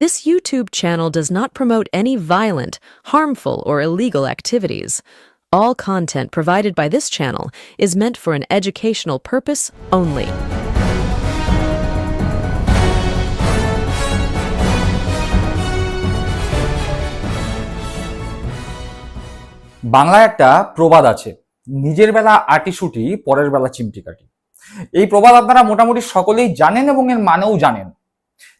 This YouTube channel does not promote any violent, harmful, or illegal activities. All content provided by this channel is meant for an educational purpose only. বাংলায় একটা প্রবাদ আছে নিজের বেলা আটিসুটি পরের বেলা চিমটি কাটি এই প্রবাদ আপনারা মোটামুটি সকলেই জানেন এবং এর মানেও জানেন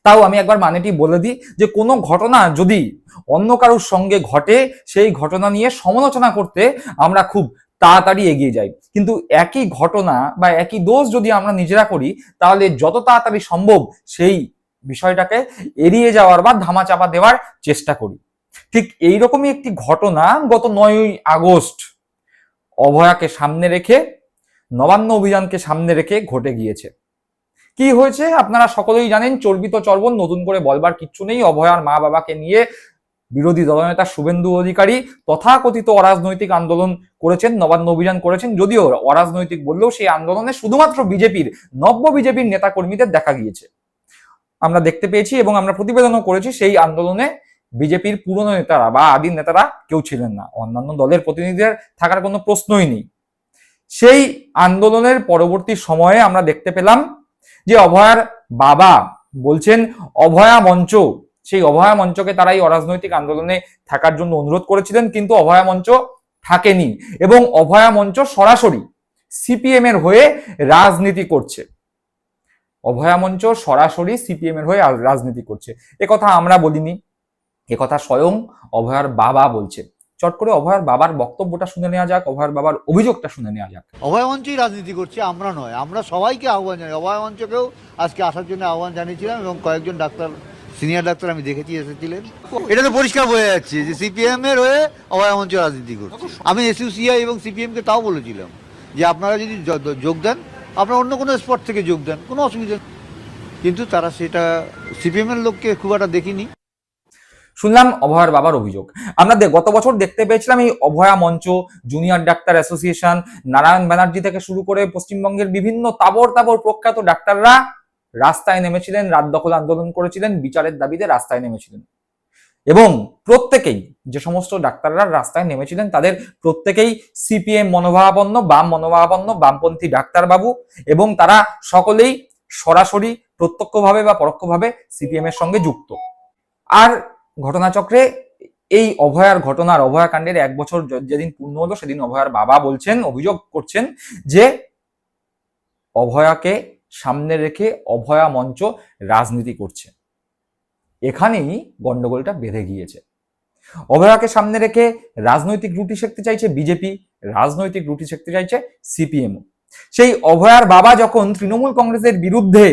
তাও আমি একবার মানেটি বলে দিই যে কোনো ঘটনা যদি অন্য কারোর সঙ্গে ঘটে, সেই ঘটনা নিয়ে সমালোচনা করতে আমরা খুব তাড়াতাড়ি এগিয়ে যাই। কিন্তু একই ঘটনা বা একই দোষ যদি আমরা নিজেরা করি, তাহলে যত তাড়াতাড়ি সম্ভব সেই বিষয়টাকে এড়িয়ে যাওয়ার বা ধামাচাপা দেওয়ার চেষ্টা করি। ঠিক এইরকমই একটি ঘটনা গত নয়ই আগস্ট অভয়াকে সামনে রেখে, নবান্ন অভিযানকে সামনে রেখে ঘটে গিয়েছে। কি হয়েছে? আপনারা সকলেই জানেন চর্বিত চর্বণ, নতুন করে বলবার কিচ্ছু নেই। অভয়ার মা বাবাকে নিয়ে বিরোধী দলনেতা শুভেন্দু অধিকারী তথাকথিত অরাজনৈতিক আন্দোলন করেছেন, নবান্ন অভিযান করেছেন। যদিও অরাজনৈতিক বললেও সেই আন্দোলনে শুধুমাত্র বিজেপির, নব্য বিজেপির নেতাকর্মীদের দেখা গিয়েছে। আমরা দেখতে পেয়েছি এবং আমরা প্রতিবেদনও করেছি, সেই আন্দোলনে বিজেপির পুরনো নেতারা বা আদিম নেতারা কেউ ছিলেন না। অন্যান্য দলের প্রতিনিধিদের থাকার কোনো প্রশ্নই নেই। সেই আন্দোলনের পরবর্তী সময়ে আমরা দেখতে পেলাম যে অভয়ার বাবা বলছেন, অভয়া মঞ্চ। সেই অভয়া মঞ্চকে তারা এই অরাজনৈতিক আন্দোলনে থাকার জন্য অনুরোধ করেছিলেন, কিন্তু অভয়া মঞ্চ থাকেনি এবং অভয়া মঞ্চ সরাসরি সিপিএম এর হয়ে রাজনীতি করছে। অভয়া মঞ্চ সরাসরি সিপিএম এর হয়ে রাজনীতি করছে। কথা আমরা বলিনি কথা স্বয়ং অভয়ার বাবা বলছে চট করে অভয়ার বাবার বক্তব্যটা শুনে নেওয়া যাক, অভয়ার বাবার অভিযোগটা শুনে নেওয়া যাক। অভয় মঞ্চই রাজনীতি করছে, আমরা নয়। আমরা সবাইকে আহ্বান জানাই। অভয় মঞ্চকেও আজকে আসার জন্য আহ্বান জানিয়েছিলাম এবং কয়েকজন ডাক্তার, সিনিয়র ডাক্তার আমি দেখেছি, এসেছিলেন। এটা তো পরিষ্কার বোঝা যাচ্ছে যে সিপিএম এর হয়ে অভয় মঞ্চ রাজনীতি করছে। আমি এসইউসিআই এবং সিপিএম কে তাও বলেছিলাম যে আপনারা যদি যোগ দেন, আপনারা অন্য কোনো স্পট থেকে যোগ দেন, কোনো অসুবিধা কিন্তু তারা সেটা সিপিএম এর লোককে খুব একটা দেখিনি। শুনলাম অভয়ার বাবার অভিযোগ। আমরা গত বছর দেখতে পেয়েছিলাম এই Abhaya Mancha junior doctor association Narayan Banerjee থেকে শুরু করে পশ্চিমবঙ্গের বিভিন্ন তাবর তাবর প্রখ্যাত ডাক্তাররা রাস্তায় নেমেছিলেন, রাত দখল আন্দোলন করেছিলেন, বিচারের দাবিতে রাস্তায় নেমেছিলেন। এবং প্রত্যেকেই যে সমস্ত ডাক্তাররা রাস্তায় নেমেছিলেন, তাদের প্রত্যেকেই সিপিএম মনোভাবাপন্ন, বাম মনোভাবাপন্ন, বামপন্থী ডাক্তারবাবু এবং তারা সকলেই সরাসরি প্রত্যক্ষভাবে বা পরোক্ষভাবে সিপিএম এর সঙ্গে যুক্ত। আর ঘটনাচক্রে এই অভয়ার ঘটনার অভয়া কাণ্ডের এক বছর যেদিন পূর্ণ হলো, সেদিন অভয়ার বাবা বলছেন, অভিযোগ করছেন যে অভয়াকে সামনে রেখে অভয়া মঞ্চ রাজনীতি করছে। এখানেই গন্ডগোলটা বেঁধে গিয়েছে। অভয়াকে সামনে রেখে রাজনৈতিক রুটি শেখতে চাইছে বিজেপি, রাজনৈতিক রুটি শেখতে চাইছে সিপিএম। সেই অভয়ার বাবা যখন তৃণমূল কংগ্রেসের বিরুদ্ধে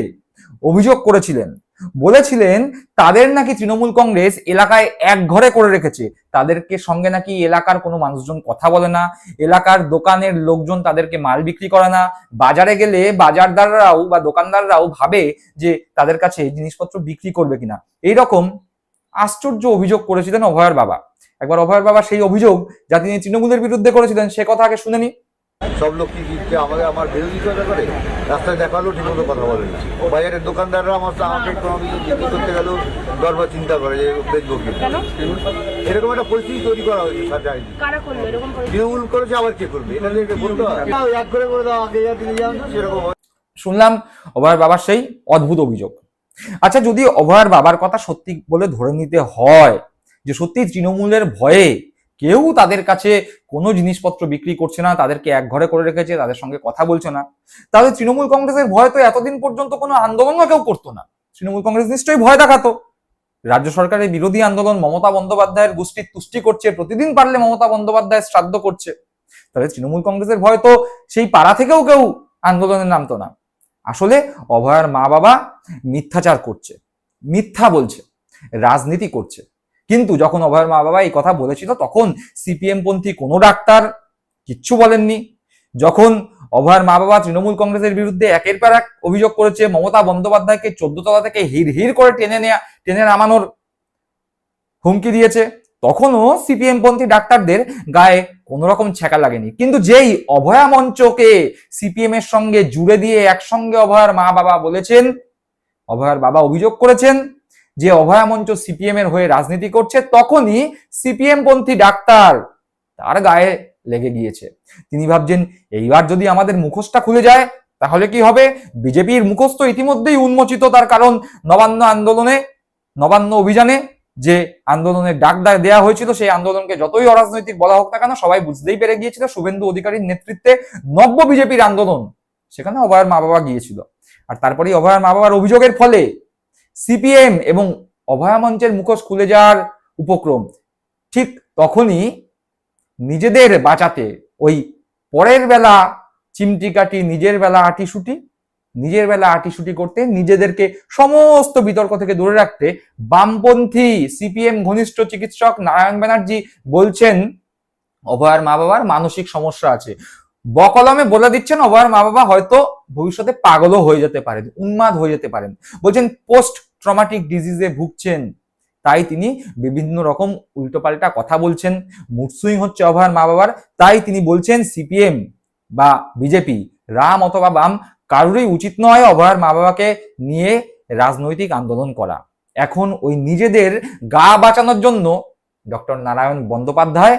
অভিযোগ করেছিলেন বলেছিলেন, তাদের নাকি তৃণমূল কংগ্রেস এলাকায় এক ঘরে করে রেখেছে। তাদেরকে সঙ্গে নাকি এলাকার কোনো মানুষজন কথা বলে না, এলাকার দোকানের লোকজন তাদেরকে মাল বিক্রি করে না। বাজারে গেলে বাজারদাররাও বা দোকানদাররাও ভাবে যে তাদের কাছে জিনিসপত্র বিক্রি করবে কিনা। এইরকম আশ্চর্য অভিযোগ করেছিলেন অভয়ের বাবা। একবার অভয়ের বাবা সেই অভিযোগ যা তিনি তৃণমূলের বিরুদ্ধে করেছিলেন, সে কথা আগে শুনে নি। সব লোক কি কি আমাকে আমার বিরোধিতা করে? রাস্তায় দেখাল ঠিক মতো কথা বলে না বাজারের দোকানদাররা আমার আমাকে কোনো কিছু বিক্রি করতে গেলেও দরবার চিন্তা করে যে বেচবো কি। এরকম একটা পরিস্থিতি তৈরি করা হয়েছে করে তৃণমূল করেছে আবার কে করবে? এটা নিয়ে বলতে এক করে করে দাও আগে যা দিলে যাও সেরকম শুনলাম অভয়ের বাবার সেই অদ্ভুত অভিযোগ। আচ্ছা যদি অভয়ের বাবার কথা সত্যি বলে ধরে নিতে হয় যে সত্যি তৃণমূলের ভয়ে কেউ তাদের কাছে কোনো জিনিসপত্র বিক্রি করছে না, তাদেরকে এক ঘরে করে রেখেছে, তাদের সঙ্গে কথা বলছে না। তাহলে তৃণমূল কংগ্রেসের ভয় তো এতদিন পর্যন্ত কোনো আন্দোলনও কেউ করতো না। তৃণমূল কংগ্রেস নিশ্চয়ই ভয় দেখাতো। রাজ্য সরকারের বিরোধী আন্দোলন মমতা বন্দ্যোপাধ্যায়ের গোষ্ঠীর তুষ্টি করছে, প্রতিদিন পারলে মমতা বন্দ্যোপাধ্যায় শ্রাদ্ধ করছে। তাহলে তৃণমূল কংগ্রেসের ভয় তো সেই পাড়া থেকেও কেউ আন্দোলনে নামতো না। আসলে অভয়ার মা বাবা মিথ্যাচার করছে, মিথ্যা বলছে, রাজনীতি করছে। কিন্তু যখন অভয়ের মা বাবা এই কথা বলেছিল, তখন সিপিএম পন্থী কোনো ডাক্তার কিচ্ছু বলেননি। যখন অভয়ের মা বাবা তৃণমূল কংগ্রেসের বিরুদ্ধে একের পর এক অভিযোগ করেছে, মমতা বন্দ্যোপাধ্যায়কে চোদ্দ তলা থেকে হির হির করে টেনে নেয়া, টেনে নামানোর হুমকি দিয়েছে, তখনও সিপিএম পন্থী ডাক্তারদের গায়ে কোনো রকম ছ্যাঁকা লাগেনি। কিন্তু যেই অভয়া মঞ্চকে সিপিএম এর সঙ্গে জুড়ে দিয়ে একসঙ্গে অভয়ার মা বাবা বলেছেন, অভয়ার বাবা অভিযোগ করেছেন যে অভয়া মঞ্চ সিপিএম এর হয়ে রাজনীতি করছে, তখনই সিপিএম পন্থী ডাক্তার তার গায়ে লেগে গিয়েছে। তিনি ভাবছেন, এইবার যদি আমাদের মুখোশটা খুলে যায়, তাহলে কি হবে? বিজেপির মুখোশ তো ইতিমধ্যেই উন্মোচিত, তার কারণ নবান্ন আন্দোলনে, নবান্ন অভিযানে যে আন্দোলনের ডাক দেওয়া হয়েছিল, সেই আন্দোলনকে যতই অরাজনৈতিক বলা হোক না কেন, সবাই বুঝতেই পেরে গিয়েছিল, শুভেন্দু অধিকারীর নেতৃত্বে নব্য বিজেপির আন্দোলন, সেখানে অভয়ের মা বাবা গিয়েছিল। আর তারপরেই অভয়ের মা বাবার অভিযোগের ফলে সিপিএম এবং অভয়া মঞ্চের মুখোশ খুলে যাওয়ার উপক্রম। ঠিক তখনই নিজেদের বাঁচাতে ওই পরের বেলা চিমটি কাটি নিজের বেলা আটিসুটি, নিজের বেলা আটিসুটি করতে নিজেদেরকে সমস্ত বিতর্ক থেকে দূরে রাখতে বামপন্থী সিপিএম ঘনিষ্ঠ চিকিৎসক নারায়ণ ব্যানার্জি বলছেন, অভয়ার মা বাবার মানসিক সমস্যা আছে। বকলমে বলে দিচ্ছেন, অভয়ার মা বাবা হয়তো ভবিষ্যতে পাগলও হয়ে যেতে পারেন, উন্মাদ হয়ে যেতে পারেন। বলছেন, পোস্ট ট্রমাটিক ডিজিজে ভুগছেন। তাই তিনি বিভিন্ন রকম উল্টোপাল্টা কথা বলছেন। মুড সুইং হচ্ছে অভয়ার মা বাবার তাই তিনি বলছেন, সিপিএম বা বিজেপি, রাম অথবা বাম, কারোরই উচিত নয় অভয়ার মা বাবাকে নিয়ে রাজনৈতিক আন্দোলন করা। এখন ওই নিজেদের গা বাঁচানোর জন্য ডক্টর নারায়ণ বন্দ্যোপাধ্যায়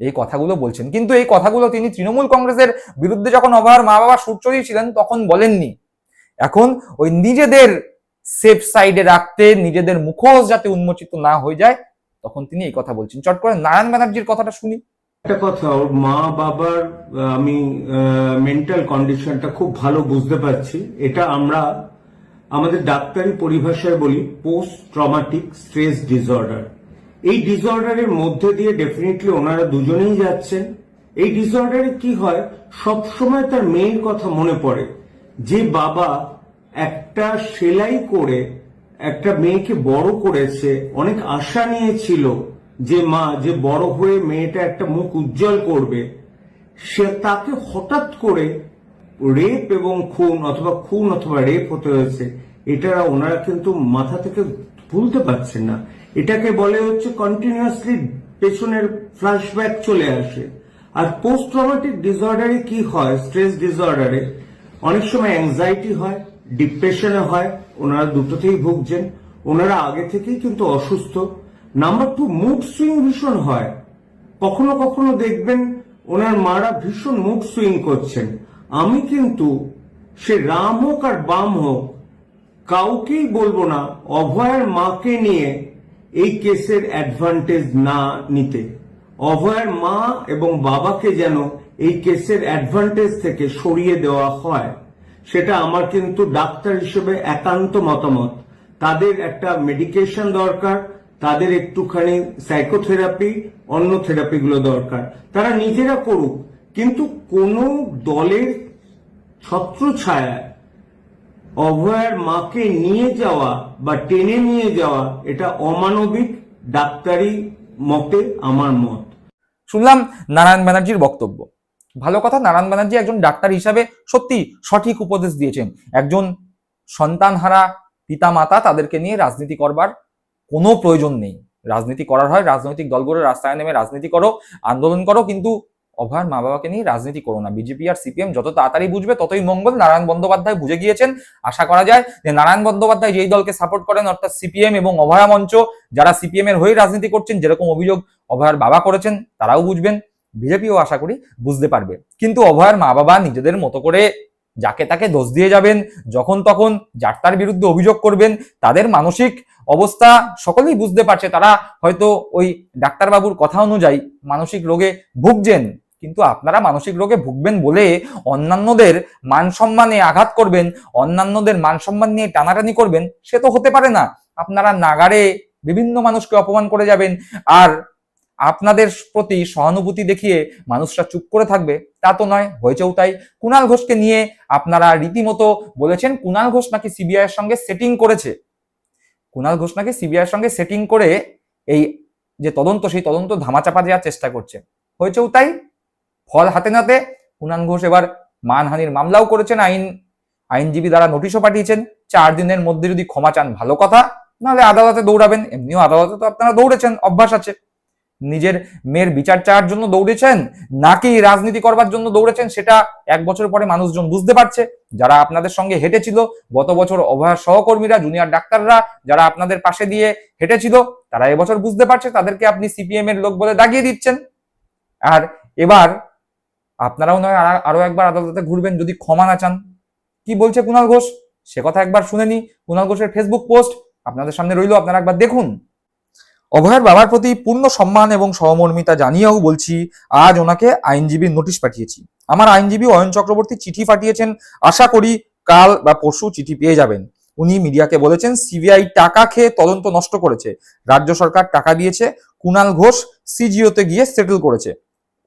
এই কথাগুলো বলছেন। কিন্তু এই কথাগুলো তিনি তৃণমূল কংগ্রেসের বিরুদ্ধে যখন অভয়ার মা বাবা সুর চড়িয়েছিলেন, তখন বলেননি। এখন ওই নিজেদের সেফ সাইডে রাখতে নিজেদের মুখোশ যাতে উন্মোচিত না হয়ে যায়, তখন তিনি এই কথা বলছেন। চট করে নারায়ণ ব্যানার্জির কথাটা শুনি। একটা কথা, ওর মা বাবার আমি মেন্টাল কন্ডিশনটা খুব ভালো বুঝতে পারছি। এটা আমরা আমাদের ডাক্তারি পরিভাষায় বলি পোস্ট ট্রমাটিক স্ট্রেস ডিসঅর্ডার এই ডিসঅর্ডারের মধ্যে দিয়ে ডেফিনেটলি ওনারা দুজনেই যাচ্ছেন। এই ডিসঅর্ডারে কি হয়, সবসময় তার মেয়ের কথা মনে পড়ে। যে বাবা একটা সেলাই করে, একটা মেয়েকে বড় করেছে, অনেক আশা নিয়েছিল যে মা, যে বড় হয়ে মেয়েটা একটা মুখ উজ্জ্বল করবে। সে তাকে হঠাৎ করে রেপ এবং খুন অথবা খুন অথবা রেপ হতে হয়েছে, এটা ওনারা কিন্তু মাথা থেকে ভুলতে পারছেন না। এটাকে বলে হচ্ছে কন্টিনিউয়াসলি পেছনের ফ্ল্যাশব্যাক চলে আসে। আর পোস্ট ট্রমাটিক ডিসঅর্ডারে কি হয়? স্ট্রেস ডিসঅর্ডারে অনেক সময় অ্যাংজাইটি হয়। ডিপ্রেশনে হয়, ওনারা দুটোতেই ভুগছেন, ওনারা আগে থেকেই কিন্তু অসুস্থ। নাম্বার টু মুড সুইং ভীষণ হয়। কখনো কখনো দেখবেন ওনার মারা ভীষণ মুড সুইং করছেন। আমি কিন্তু সে রাম হোক আর বাম হোক, কাউকেই বলব না, অভয়ের মাকে নিয়ে এই কেসের অ্যাডভান্টেজ না নিতে। অভয়ের মা এবং বাবাকে যেন এই কেসের অ্যাডভান্টেজ থেকে সরিয়ে দেওয়া হয়। সেটা আমার কিন্তু ডাক্তার হিসেবে একান্ত মতামত। তাদের একটা মেডিকেশন দরকার, তাদের একটুখানি সাইকোথেরাপি অন্য থেরাপিগুলো দরকার। তারা নিজেরা করুক, কিন্তু কোন দলের ছত্র ছায়ায় অভয়ার মাকে নিয়ে যাওয়া বা টেনে নিয়ে যাওয়া, এটা অমানবিক, ডাক্তারি মতে আমার মত। শুনলাম নারায়ণ ব্যানার্জির বক্তব্য। ভালো কথা, নারায়ণ ব্যানার্জি একজন ডাক্তার হিসাবে সত্যি সঠিক উপদেশ দিয়েছেন। একজন সন্তানহারা পিতা মাতা তাদেরকে নিয়ে রাজনীতি করবার কোনো প্রয়োজন নেই। রাজনীতি করার হয়, রাজনৈতিক দলগুলো রাস্তায় নেমে রাজনীতি করো, আন্দোলন করো, কিন্তু অভয়ার মা বাবাকে নিয়ে রাজনীতি করো না। বিজেপি আর সিপিএম যত তাড়াতাড়ি বুঝবে, ততই মঙ্গল নারায়ণ বন্দ্যোপাধ্যায় বুঝে গিয়েছেন। আশা করা যায় যে নারায়ণ বন্দ্যোপাধ্যায় যেই দলকে সাপোর্ট করেন, অর্থাৎ সিপিএম এবং অভয়া মঞ্চ, যারা সিপিএম এর হয়ে রাজনীতি করছেন, যেরকম অভিযোগ অভয়ার বাবা করেছেন, তারাও বুঝবেন। বিজেপিও আশা করি বুঝতে পারবে। কিন্তু অভয়ার মা বাবা নিজেদের মতো করে যাকে তাকে দোষ দিয়ে যাবেন, যখন তখন যার তার বিরুদ্ধে অভিযোগ করবেন, তাদের মানসিক অবস্থা সকলেই বুঝতে পারছে। তারা হয়তো ওই ডাক্তারবাবুর কথা অনুযায়ী মানসিক রোগে ভুগছেন, কিন্তু আপনারা মানসিক রোগে ভুগবেন বলে অন্যান্যদের মান সম্মানে আঘাত করবেন, অন্যান্যদের মান সম্মান নিয়ে টানাটানি করবেন, সে তো হতে পারে না। আপনারা নাগারে বিভিন্ন মানুষকে অপমান করে যাবেন, আর আপনাদের প্রতি সহানুভূতি দেখিয়ে মানুষরা চুপ করে থাকবে, তা তো নয়, হয়েছেও তাই। কুণাল ঘোষকে নিয়ে আপনারা রীতিমতো বলেছেন কুণাল ঘোষ নাকি সিবিআই এর সঙ্গে সেটিং করেছে। কুণাল ঘোষ নাকি সিবিআই এর সঙ্গে সেটিং করে এই যে তদন্ত, সেই তদন্ত ধামাচাপা দেওয়ার চেষ্টা করছে। হয়েছেও তাই? ফল হাতে নাতে কুণাল ঘোষ এবার মানহানির মামলাও করেছেন আইন, আইনজীবী দ্বারা নোটিশও পাঠিয়েছেন। চার দিনের মধ্যে যদি ক্ষমা চান, ভালো কথা। নাহলে আদালতে দৌড়াবেন, এমনিও আদালতে তো আপনারা দৌড়েছেন, অভ্যাস আছে। নিজের মেয়ের বিচার চাওয়ার জন্য দৌড়েছেন নাকি রাজনীতি করবার জন্য দৌড়েছেন সেটা এক বছর পরে মানুষজন বুঝতে পারছে। যারা আপনাদের সঙ্গে হেঁটেছিল, গত বছর অভয়ার সহকর্মীরা জুনিয়র ডাক্তাররা যারা আপনাদের পাশে দিয়ে হেঁটেছিল, তারা এবছর বুঝতে পারছে তাদেরকে আপনি সিপিএম এর লোক বলে দাগিয়ে দিচ্ছেন। আর এবার আপনারাও নয়, আর- একবার আদালতে ঘুরবেন যদি ক্ষমা না চান। কি বলছে কুণাল ঘোষ? সে কথা একবার শুনে নি কুণাল ঘোষের ফেসবুক পোস্ট আপনাদের সামনে রইল, আপনারা একবার দেখুন। অভয়ের বাবার প্রতি পূর্ণ সম্মান এবং সহমর্মিতা জানিয়েও বলছি, আজ ওনাকে আইনজীবীর নোটিশ পাঠিয়েছি। আমার আইনজীবী অয়ন চক্রবর্তী চিঠি পাঠিয়েছেন, আশা করি কাল বা পরশু চিঠি পেয়ে যাবেন। উনি মিডিয়াকে বলেছেন, সিবিআই টাকা খেয়ে তদন্ত নষ্ট করেছে। রাজ্য সরকার টাকা দিয়েছে, কুনাল ঘোষ সিজিওতে গিয়ে সেটেল করেছে।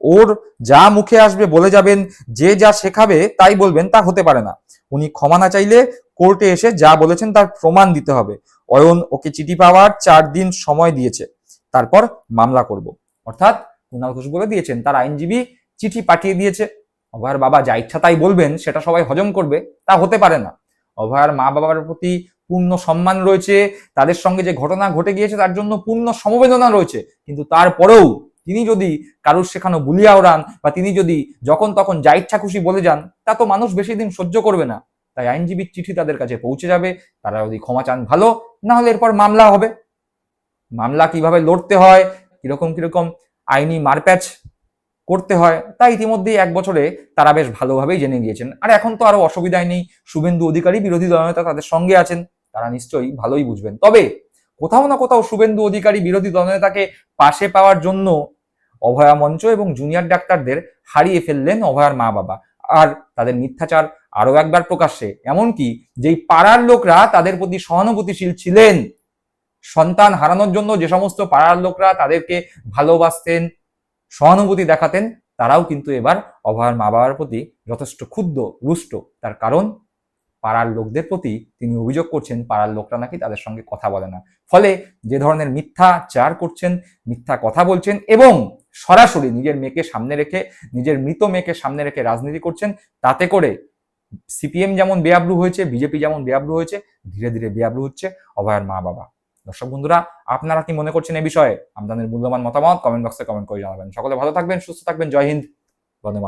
ওর যা মুখে আসবে বলে যাবেন, যে যা শেখাবে তাই বলবেন, তা হতে পারে না। উনি ক্ষমা না চাইলে কোর্টে এসে যা বলেছেন তার প্রমাণ দিতে হবে। অয়ন ওকে চিঠি পাওয়ার চার দিন সময় দিয়েছে। তারপর মামলা করব। অর্থাৎ কুণাল ঘোষ বলে দিয়েছেন, তার আইনজীবী চিঠি পাঠিয়ে দিয়েছে। অভয়ার বাবা যা ইচ্ছা তাই বলবেন, সেটা সবাই হজম করবে, তা হতে পারে না। অভয়ার মা বাবার প্রতি পূর্ণ সম্মান রয়েছে, তাদের সঙ্গে যে ঘটনা ঘটে গিয়েছে তার জন্য পূর্ণ সমবেদনা রয়েছে। কিন্তু তারপরেও তিনি যদি কারুর শেখানো বুলিয়া ওড়ান বা তিনি যদি যখন তখন যা ইচ্ছা খুশি বলে যান, তা তো মানুষ বেশি দিন সহ্য করবে না। তাই আইনজীবীর চিঠি তাদের কাছে পৌঁছে যাবে, তারা যদি ক্ষমা চান ভালো না হলে এরপর মামলা হবে। মামলা কীভাবে লড়তে হয়, কীরকম কীরকম আইনি মারপ্যাচ করতে হয়, তা ইতিমধ্যেই এক বছরে তারা বেশ ভালোভাবেই জেনে গিয়েছেন। আর এখন তো আরও অসুবিধাই নেই, শুভেন্দু অধিকারী, বিরোধী দলনেতা তাদের সঙ্গে আছেন, তারা নিশ্চয়ই ভালোই বুঝবেন। তবে কোথাও না কোথাও শুভেন্দু অধিকারী, বিরোধী দলনেতাকে পাশে পাওয়ার জন্য অভয়া মঞ্চ এবং জুনিয়র ডাক্তারদের হারিয়ে ফেললেন অভয়ার মা বাবা আর তাদের মিথ্যাচার আরও একবার প্রকাশ্যে, এমনকি যেই পাড়ার লোকরা তাদের প্রতি সহানুভূতিশীল ছিলেন, সন্তান হারানোর জন্য যে সমস্ত পাড়ার লোকরা তাদেরকে ভালোবাসতেন, সহানুভূতি দেখাতেন, তারাও কিন্তু এবার অভয়ার মা বাবার প্রতি যথেষ্ট ক্ষুব্ধ, রুষ্ট। তার কারণ, পাড়ার লোকদের প্রতি তিনি অভিযোগ করছেন, পাড়ার লোকরা নাকি তাদের সঙ্গে কথা বলে না। ফলে যে ধরনের মিথ্যা চার করছেন, মিথ্যা কথা বলছেন এবং সরাসরি নিজের মেয়েকে সামনে রেখে, নিজের মৃত মেয়েকে সামনে রেখে রাজনীতি করছেন, তাতে করে সিপিএম যেমন বেআব্রু হয়েছে, বিজেপি যেমন বেআব্রু হয়েছে, ধীরে ধীরে বেআব্রু হচ্ছে অভয়ের মা বাবা। দর্শক বন্ধুরা, আপনারা কি মনে করছেন এই বিষয়ে? আপনাদের মূল্যবান মতামত কমেন্ট বক্সে কমেন্ট করে জানাবেন। সকলে ভালো থাকবেন, সুস্থ থাকবেন। জয় হিন্দ, বন্দে